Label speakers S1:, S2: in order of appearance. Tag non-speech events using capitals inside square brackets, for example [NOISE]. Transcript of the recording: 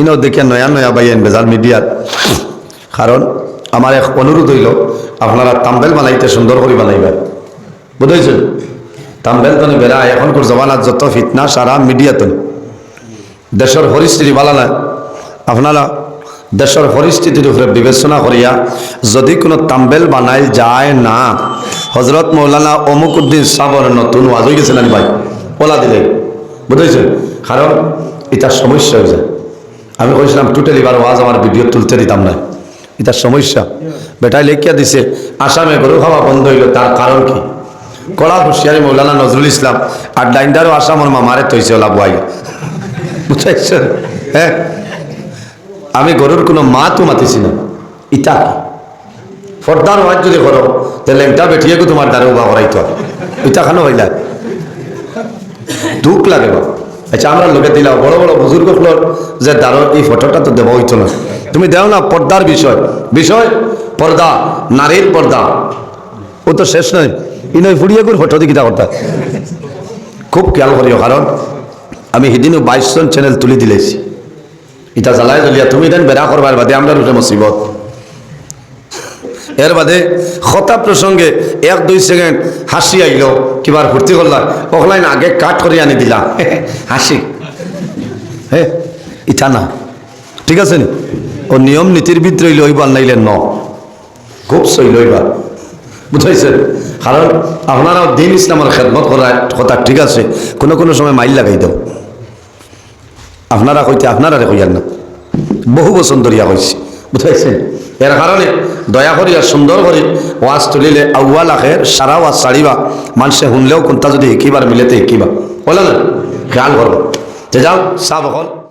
S1: ইনও দেখে নয়া নয়া বাইয়েন বেজাল মিডিয়ার কারণ আমার এক অনুরোধ হইল, আপনারা তাম্বেল বানাইতে সুন্দর করে বানাইবেন বুঝেছেন তাম্বেল তো বেড়া এখনকার জমানার যত ফিতনা সারা মিডিয়াতে দেশের পরিস্থিতি ভালো না আপনারা দেশের পরিস্থিতির উপরে বিবেচনা করিয়া, যদি কোনো তাম্বেল বানাই যায় না, হজরত মৌলানা অমুক উদ্দিন সাবর নতুন ওয়াজ হয়ে গেছে না ভাই ওলা দিলে। বুঝেছেন কারণ এটা সমস্যা হয়ে যায়। আমি কইছিলাম, টোটালি বার ওয়াজ আমার ভিডিও তুলতে দিতাম না। এটা সমস্যা। বেটাই লেখিয়া দিছে, আসামে গরু খাওয়া বন্ধ হইল, তার কারণ কি? কড়া হুঁশিয়ারি মৌলানা নজরুল ইসলাম, আর ডাইন্ডারও আসামর মামারে তৈছে ওলা বুয়াই। বুঝাইছেন? হ্যাঁ। আমি গরুর কোনো মা তো মাতিছি না। ইটা? ফর্দার ওয়াজ যদি করো তাহলে এটা বেঠিয়ে তোমার দ্বারে উবা করাইতে ইটা খানো হইলা। দুঃখ লাগে বা আচ্ছা আমরা লোকে দিলাম, বড় বড় বুজুর্গ ফ্লোর যে দাঁড়ো এই ফটোটা তো দেওয়া হইতো না। তুমি দেও না পর্দার বিষয়। বিষয়, পর্দা, নারীর পর্দা। ও তো শেষ নয়। ই নয়, ফুড়িয়ে করে ফটো দিকে করতা খুব খেয়াল করিও, কারণ আমি সেদিনও বাইশ জন চ্যানেল তুলি দিলেছি। ইটা জ্বালাই জ্বলিয়া তুমি দেন বেড়া করবার বাদে আমরা উঠে মুসিবত। এর বাদে হতা প্রসঙ্গে এক, দুই সেকেন্ড হাসি আইল, কিবার ফুর্তি করলাম ওখলাইন আগে কাট করে আনি দিলাম [LAUGHS] হাসি। হে ইটা না। ঠিক আছে নি? ও নিয়ম নীতির ভিতরে লইবার নাইলে ন। খুব সই লইবার বুঝাইছেন কারণ আপনারা দিন ইসলামের খেদমত করা কথা ঠিক আছে, কোনো কোনো সময় মাইল লাগাই দাও। আপনারা কইতে আপনারা কইয়ার না। বহু বছর ধরিয়া কইছি। বুঝাইছেন এর কারণে দয়া করি আর সুন্দর করে ওয়াজ তুলিলে আউয়াল আখের সারা ওয়াজ সারিবা মানুষে শুনলেও কোনটা যদি শিকিবার মিলেতে শিকিবা বলে না? খেয়াল করো। যে যাও সাহ বকল